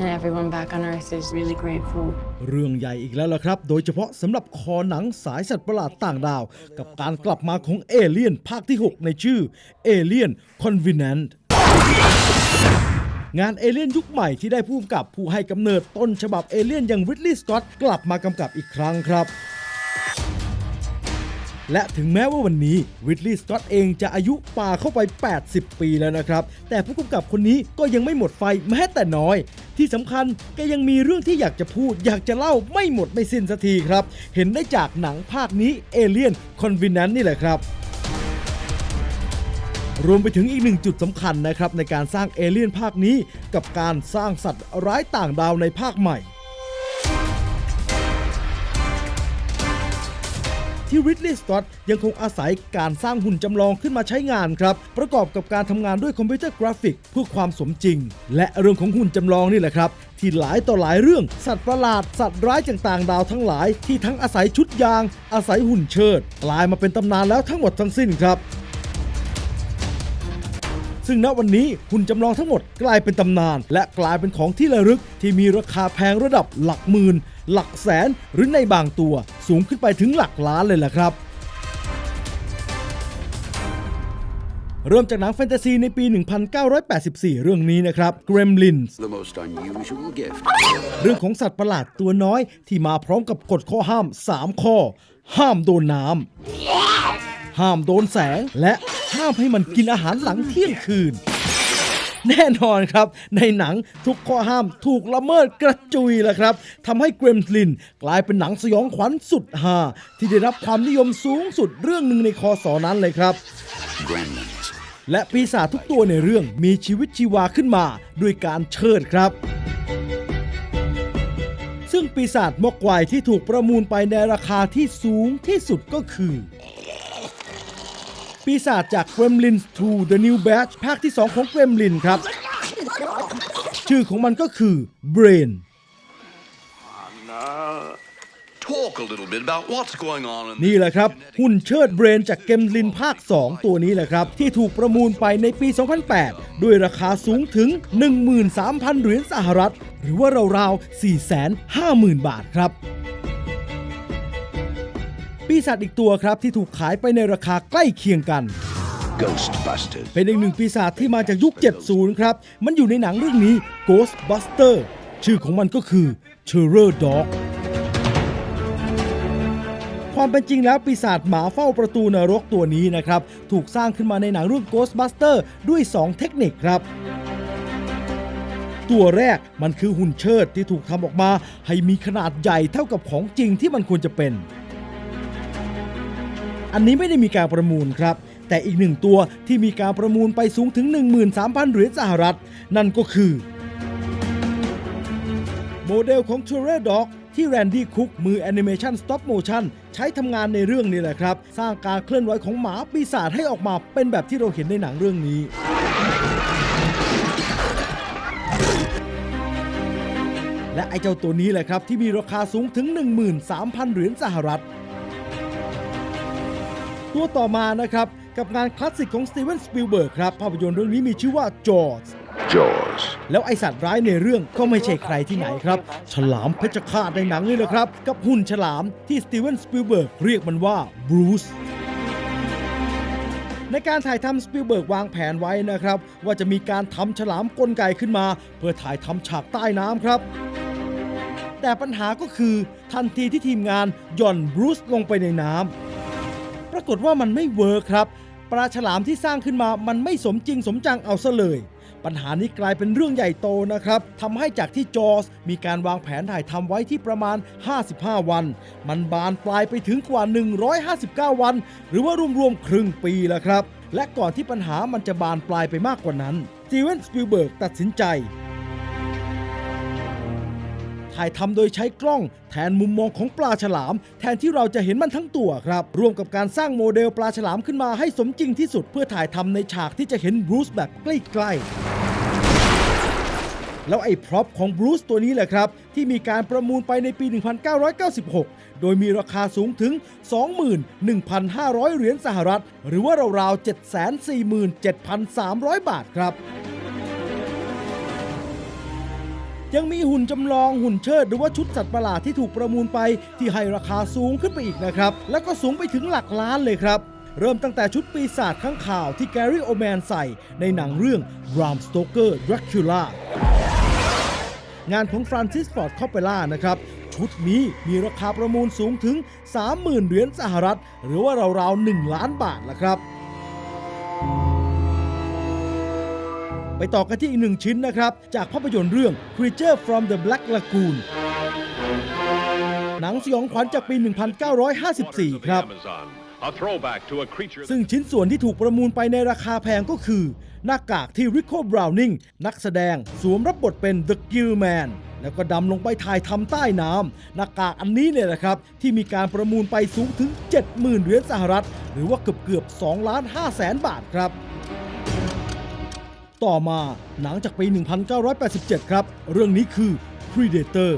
And everyone back on Earth is really grateful. เรื่องใหญ่อีกแล้วล่ะครับ โดยเฉพาะสำหรับคอหนังสายสัตว์ประหลาดต่างดาว กับการกลับมาของเอเลียนภาคที่ 6 ในชื่อ Alien Covenant งานเอเลียนยุคใหม่ที่ได้ผู้กำกับผู้ให้กำเนิดต้นฉบับเอเลียนอย่างริดลีย์สกอตกลับมากำกับอีกครั้งครับ และถึงแม้ว่าวันนี้ริดลีย์สกอตเองจะอายุป่าเข้าไป 80 ปีแล้วนะครับ แต่ผู้กำกับคนนี้ก็ยังไม่หมดไฟแม้แต่น้อย ที่สำคัญแกยังมีเรื่องที่อยากจะพูด อยากจะเล่าไม่หมดไม่สิ้นสักทีครับ เห็นได้จากหนังภาคนี้ Alien Convenant นี่แหละครับรวมไปถึงอีกหนึ่งจุดสำคัญนะครับในการสร้างเอเลี่ยนภาคนี้ กับการสร้างสัตว์ร้ายต่างดาวในภาคใหม่ ที่ริดลีย์สกอตยังคงอาศัยการสร้างหุ่นจำลองขึ้นมาใช้งานครับ ประกอบกับการทำงานด้วยคอมพิวเตอร์กราฟิกเพื่อความสมจริง และเรื่องของหุ่นจำลองนี่แหละครับที่หลายต่อหลายเรื่อง สัตว์ประหลาด สัตว์ร้ายต่างๆ ดาวทั้งหลายที่ทั้งอาศัยชุดยาง อาศัยหุ่นเชิด กลายมาเป็นตำนานแล้วทั้งหมดทั้งสิ้นครับ ซึ่งณวันนี้หุ่นจำลองทั้งหมดกลายเป็นตำนาน และกลายเป็นของที่ระลึกที่มีราคาแพงระดับหลักหมื่น หลักแสนหรือในบางตัว สูงขึ้นไปถึงหลักล้านเลยล่ะครับเริ่มจากหนังแฟนตาซีในปี 1984 เรื่องนี้นะครับ Gremlins The most unusual gift. เรื่องของสัตว์ประหลาดตัวน้อยที่มาพร้อมกับกฎข้อห้าม 3 ข้อ ห้ามโดนน้ำ ห้ามโดนแสง และห้ามให้มันกินอาหารหลังเที่ยงคืน แน่นอนครับ ในหนังทุกข้อห้ามถูกละเมิดกระจุยแล้วครับทำให้เกรมลินกลายเป็นหนังสยองขวัญสุดฮาที่ได้รับความนิยมสูงสุดเรื่องหนึ่งในคอสอนั้นเลยครับ Gremlins. และปีศาจทุกตัวในเรื่องมีชีวิตชีวาขึ้นมาด้วยการเชิดครับ ซึ่งปีศาจมกไวที่ถูกประมูลไปในราคาที่สูงที่สุดก็คือ ปีศาจจาก Gremlins 2 The New Batch ภาคที่ 2 ของ Gremlin ครับ ชื่อของมันก็คือ Brain Talk a little bit about what's going on in นี่แหละครับ หุ่นเชิดเบรนจากเกมลินภาค 2 ตัวนี้แหละครับ ที่ถูกประมูลไปในปี 2008 ด้วยราคาสูงถึง 13,000 เหรียญสหรัฐ หรือว่าราวๆ 450,000 บาทครับ ปีศาจอีกตัวครับที่ถูกขายไปในราคาใกล้เคียงกัน Ghostbusters. เป็นอีกหนึ่งปีศาจที่มาจากยุค 70 ครับ มันอยู่ในหนังเรื่องนี้ Ghostbuster ชื่อของมันก็คือ Terror Dog ความเป็นจริงแล้วปีศาจหมาเฝ้าประตูนรกตัวนี้นะครับ ถูกสร้างขึ้นมาในหนังเรื่อง Ghostbuster ด้วย 2 เทคนิคครับ ตัวแรกมันคือหุ่นเชิดที่ถูกทำออกมาให้มีขนาดใหญ่เท่ากับของจริงที่มันควรจะเป็น อันนี้ไม่ได้มีการประมูลครับ แต่อีกหนึ่งตัวที่มีการประมูลไปสูงถึง 13,000 เหรียญสหรัฐ นั่นก็คือ โมเดลของ t u r e Dog ที่แรนดี้คุกมือแอนิเมชัน Stop Motion ใช้ทำงานในเรื่องนี้แหละครับ สร้างการเคลื่อนไหวของหมาปีศาจให้ออกมาเป็นแบบที่เราเห็นในหนังเรื่องนี้และไอเจ้าตัวนี้แหละครับ ที่มีราคาสูงถึง 13,000 เหรียญสหรัฐ ตัวต่อมานะครับ กับงานคลาสสิกของสตีเวนสปิลเบิร์กครับ ภาพยนตร์เรื่องนี้มีชื่อว่าจอร์ Jaws. แล้วไอสัตว์ร้ายในเรื่องก็ไม่ใช่ใครที่ไหนครับ ฉลามเพชฌฆาตในหนังนี่แหละครับ กับหุ่นฉลามที่สตีเวนสปิลเบิร์กเรียกมันว่าบรูซในการถ่ายทำสปิลเบิร์กวางแผนไว้นะครับ ว่าจะมีการทำฉลามกลไกขึ้นมา เพื่อถ่ายทำฉากใต้น้ำครับแต่ปัญหาก็คือทันทีที่ทีมงานหย่อนบรูซลงไปในน้ำป รากฏว่ามันไม่เวิร์คครับ ปลาฉลามที่สร้างขึ้นมามันไม่สมจริงสมจังเอาซะเลย ปัญหานี้กลายเป็นเรื่องใหญ่โตนะครับทำให้จากที่จอสมีการวางแผนถ่ายทำไว้ที่ประมาณ 55 วัน มันบานปลายไปถึงกว่า 159 วัน หรือว่ารวมๆครึ่งปีแล้วครับ และก่อนที่ปัญหามันจะบานปลายไปมากกว่านั้นสตีเวนสปิลเบิร์กตัดสินใจ ถ่ายทำโดยใช้กล้อง แทนมุมมองของปลาฉลาม แทนที่เราจะเห็นมันทั้งตัวครับ ร่วมกับการสร้างโมเดลปลาฉลามขึ้นมาให้สมจริงที่สุด เพื่อถ่ายทำในฉากที่จะเห็นบรูซแบบใกล้ๆแล้วไอ้พร็อพของบรูซตัวนี้แหละครับ ที่มีการประมูลไปในปี 1996 โดยมีราคาสูงถึง 21,500 เหรียญสหรัฐ หรือว่าราวๆ 747,300 บาทครับ ยังมีหุ่นจำลองหุ่นเชิด หรือว่าชุดสัตว์ประหลาดที่ถูกประมูลไปที่ให้ราคาสูงขึ้นไปอีกนะครับ แล้วก็สูงไปถึงหลักล้านเลยครับ เริ่มตั้งแต่ชุดปีศาจข้างข่าวที่แกรี่โอแมนใส่ในหนังเรื่อง Bram Stoker Dracula งานของฟรานซิสฟอร์ดคอปเปล่านะครับ ชุดนี้มีราคาประมูลสูงถึง 30,000 เหรียญสหรัฐ หรือว่าราวๆ 1 ล้านบาทละครับ ไปต่อกันที่อีกหนึ่งชิ้นนะครับ จากภาพยนตร์เรื่อง Creature from the Black Lagoon หนังสยองขวัญจากปี 1954 ครับ Amazon, a throwback to a creature ซึ่งชิ้นส่วนที่ถูกประมูลไปในราคาแพงก็คือ หน้ากากที่ริโคบราวนิงนักแสดงสวมรับบทเป็น The Gill Man แล้วก็ดำลงไปถ่ายทำใต้น้ำหน้ากากอันนี้เนี่ยแหละครับ ที่มีการประมูลไปสูงถึง 70,000 เหรียญสหรัฐ หรือว่าเกือบเกือบ2ล้าน5แสนบาทครับ ต่อมาหนังจากปี 1987 ครับ เรื่องนี้คือ Predator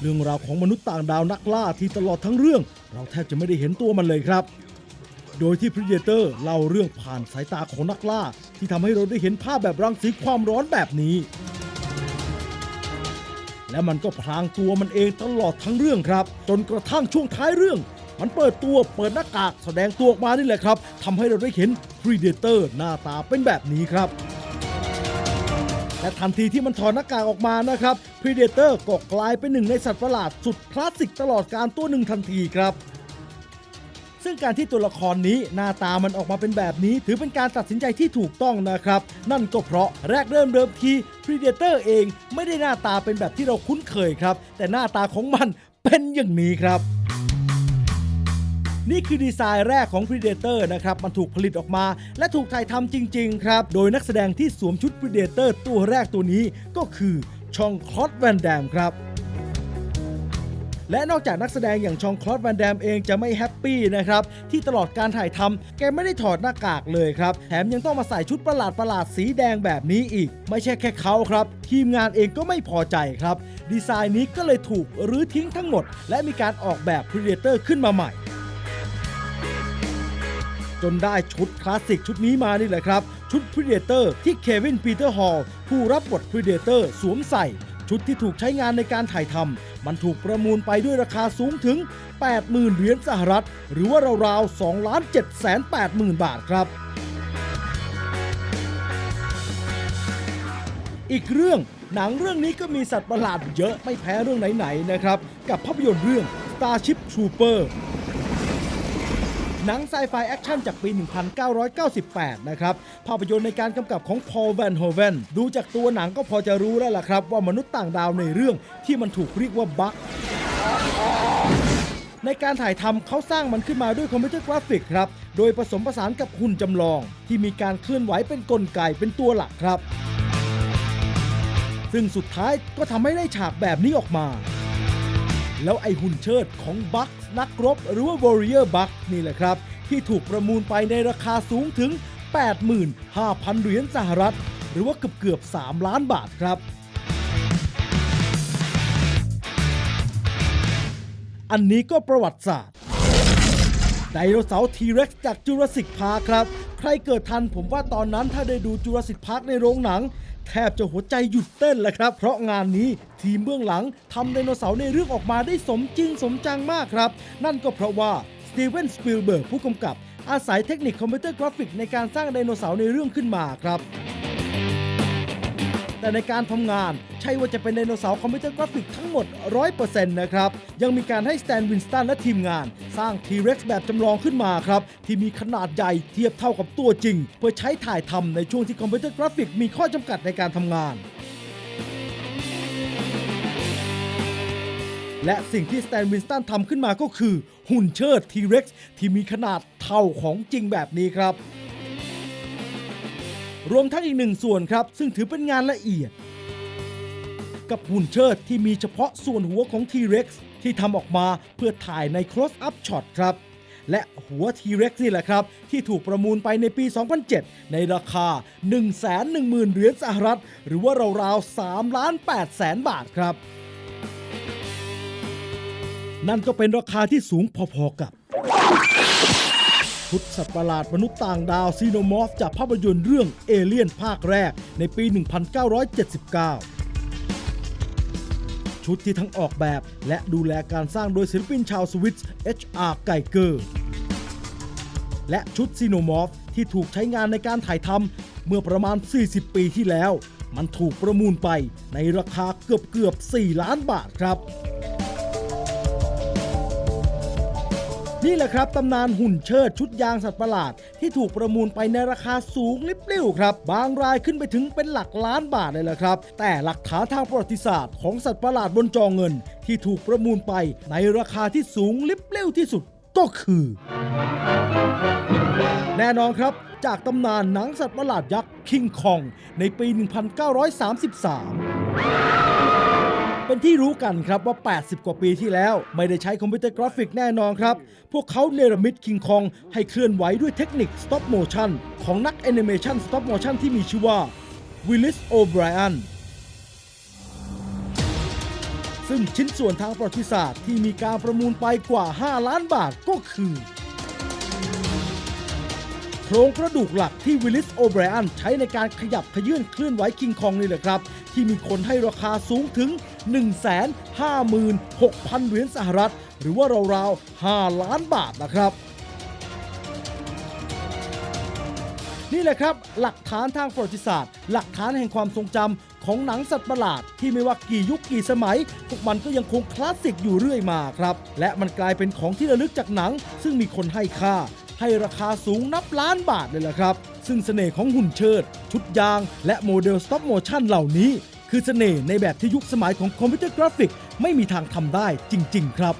เรื่องราวของมนุษย์ต่างดาวนักล่าที่ตลอดทั้งเรื่อง เราแทบจะไม่ได้เห็นตัวมันเลยครับ โดยที่ Predator เล่าเรื่องผ่านสายตาของนักล่า ที่ทำให้เราได้เห็นภาพแบบรังสีความร้อนแบบนี้ และมันก็พรางตัวมันเองตลอดทั้งเรื่องครับ จนกระทั่งช่วงท้ายเรื่อง มันเปิดตัวเปิดหน้ากากแสดงตัวออกมานี่แหละครับทำให้เราได้เห็น Predator หน้าตาเป็นแบบนี้ครับและทันทีที่มันถอดหน้ากากออกมานะครับ Predator ก็กลายเป็นหนึ่งในสัตว์ประหลาดสุดคลาสสิกตลอดการตัวหนึ่งทันทีครับ ซึ่งการที่ตัวละครนี้หน้าตามันออกมาเป็นแบบนี้ ถือเป็นการตัดสินใจที่ถูกต้องนะครับ นั่นก็เพราะแรกเริ่มเดิมที Predator เองไม่ได้หน้าตาเป็นแบบที่เราคุ้นเคยครับ แต่หน้าตาของมันเป็นอย่างนี้ครับ นี่คือดีไซน์แรกของ Predator นะครับ มันถูกผลิตออกมา และถูกถ่ายทำจริง ๆ ครับ โดยนักแสดงที่สวมชุด Predator ตัวแรกตัวนี้ก็คือชองคลอดแวนแดมครับและนอกจากนักแสดงอย่างชองคลอดแวนแดมเองจะไม่แฮปปี้นะครับ ที่ตลอดการถ่ายทำแกไม่ได้ถอดหน้ากากเลยครับ แถมยังต้องมาใส่ชุดประหลาดประหลาดสีแดงแบบนี้อีก ไม่ใช่แค่เขาครับ ทีมงานเองก็ไม่พอใจครับ ดีไซน์นี้ก็เลยถูกรื้อทิ้งทั้งหมด และมีการออกแบบ Predator ขึ้นมาใหม่ จนได้ชุดคลาสสิกชุดนี้มานี่แหละครับ ชุด Predator ที่เควินปีเตอร์ฮอลผู้รับบท Predator สวมใส่ ชุดที่ถูกใช้งานในการถ่ายทำมันถูกประมูลไปด้วยราคาสูงถึง 80,000 เหรียญสหรัฐ หรือว่าราวๆ2ล้าน7แสน8หมื่นบาทครับ อีกเรื่องหนังเรื่องนี้ก็มีสัตว์ประหลาดเยอะไม่แพ้เรื่องไหนๆนะครับ กับภาพยนตร์เรื่อง Starship Trooper หนังไซไฟแอคชั่นจากปี 1998 นะครับ ภาพยนตร์ในการกำกับของพอลแวนโฮเวนดูจากตัวหนังก็พอจะรู้แล้วล่ะครับ ว่ามนุษย์ต่างดาวในเรื่องที่มันถูกเรียกว่าบัคในการถ่ายทำเขาสร้างมันขึ้นมาด้วยคอมพิวเตอร์กราฟิกครับ โดยผสมผสานกับหุ่นจำลอง ที่มีการเคลื่อนไหวเป็นกลไกเป็นตัวหลักครับ ซึ่งสุดท้ายก็ทำให้ได้ฉากแบบนี้ออกมา แล้วไอหุ่นเชิดของบัค นักรบหรือว่า Warrior Buck นี่แหละครับ ที่ถูกประมูลไปในราคาสูงถึง 85,000 เหรียญสหรัฐ หรือว่าเกือบเกือบ 3 ล้านบาทครับ อันนี้ก็ประวัติศาสตร์ไดโนเสาร์ทีเร็กซ์จากจูราสสิกพาร์คครับ ใครเกิดทันผมว่าตอนนั้นถ้าได้ดูจูราสสิกพาร์คในโรงหนัง แทบจะหัวใจหยุดเต้นแหละครับ เพราะงานนี้ทีมเบื้องหลังทำไดโนเสาร์ในเรื่องออกมาได้สมจริงสมจังมากครับ นั่นก็เพราะว่าสตีเวนสปิลเบิร์กผู้กำกับ อาศัยเทคนิคคอมพิวเตอร์กราฟิกในการสร้างไดโนเสาร์ในเรื่องขึ้นมาครับ แต่ในการทำงาน ใช่ว่าจะเป็นไดโนเสาร์คอมพิวเตอร์กราฟิกทั้งหมด 100%นะครับ ยังมีการให้สแตนวินสตันและทีมงาน สร้าง T-Rex แบบจำลองขึ้นมาครับ ที่มีขนาดใหญ่เทียบเท่ากับตัวจริง เพื่อใช้ถ่ายทำในช่วงที่คอมพิวเตอร์กราฟิกมีข้อจำกัดในการทำงานและสิ่งที่สแตนวินสตันทำขึ้นมาก็คือ หุ่นเชิด T-Rex ที่มีขนาดเท่าของจริงแบบนี้ครับ รวมทั้งอีกหนึ่งส่วนครับ ซึ่งถือเป็นงานละเอียด กับหุ่นเชิดที่มีเฉพาะส่วนหัวของ T-Rex ที่ทำออกมาเพื่อถ่ายใน close up shot ครับ และหัว T-Rex นี่แหละครับ ที่ถูกประมูลไปในปี 2007 ในราคา 110,000 เหรียญสหรัฐ หรือว่าราวๆ3ล้าน8แสนบาทครับ นั่นก็เป็นราคาที่สูงพอๆกับ ชุดสัตว์ประหลาดมนุษย์ต่างดาวซีโนมอฟจากภาพยนตร์เรื่องเอเลี่ยนภาคแรกในปี 1979 ชุดที่ทั้งออกแบบและดูแลการสร้างโดยศิลปินชาวสวิต H.R. ไกเกอร์ และชุดซีโนมอฟที่ถูกใช้งานในการถ่ายทำเมื่อประมาณ 40 ปีที่แล้ว มันถูกประมูลไปในราคาเกือบเกือบ 4 ล้านบาทครับ นี่แหละครับตำนานหุ่นเชิดชุดยางสัตว์ประหลาด ที่ถูกประมูลไปในราคาสูงลิบลิ่วครับ บางรายขึ้นไปถึงเป็นหลักล้านบาทเลยแหละครับ แต่หลักฐานทางประวัติศาสตร์ของสัตว์ประหลาดบนจอเงิน ที่ถูกประมูลไปในราคาที่สูงลิบลิ่วที่สุดก็คือ แน่นอนครับ จากตำนานหนังสัตว์ประหลาดยักษ์คิงคองในปี 1933 เป็นที่รู้กันครับว่า 80 กว่าปีที่แล้ว ไม่ได้ใช้คอมพิวเตอร์กราฟิกแน่นอนครับ พวกเขาเนรมิตคิงคองให้เคลื่อนไหวด้วยเทคนิค stop motion ของนักแอนิเมชัน stop motion ที่มีชื่อว่าวิลลิสโอไบรอันซึ่งชิ้นส่วนทางประวัติศาสตร์ที่มีการประมูลไปกว่า 5 ล้านบาทก็คือ ครงกระดูกหลักที่วิลลิสโอไบรอันใช้ในการขยับขยื่นเคลื่อนไหวคิงคองนี่แหละครับ ที่มีคนให้ราคาสูงถึง 156,000 เหรียญสหรัฐ หรือว่าราวๆ 5 ล้านบาทนะครับนี่แหละครับ หลักฐานทางประวัติศาสตร์ หลักฐานแห่งความทรงจำของหนังสัตว์ประหลาด ที่ไม่ว่ากี่ยุคกี่สมัย พวกมันก็ยังคงคลาสสิกอยู่เรื่อยมาครับ และมันกลายเป็นของที่ระลึกจากหนัง ซึ่งมีคนให้ค่า ให้ราคาสูงนับล้านบาทเลยล่ะครับ ซึ่งเสน่ห์ของหุ่นเชิด ชุดยาง และโมเดลสต็อปโมชั่นเหล่านี้ คือเสน่ห์ในแบบที่ยุคสมัยของคอมพิวเตอร์กราฟิก ไม่มีทางทำได้จริง ๆ ครับ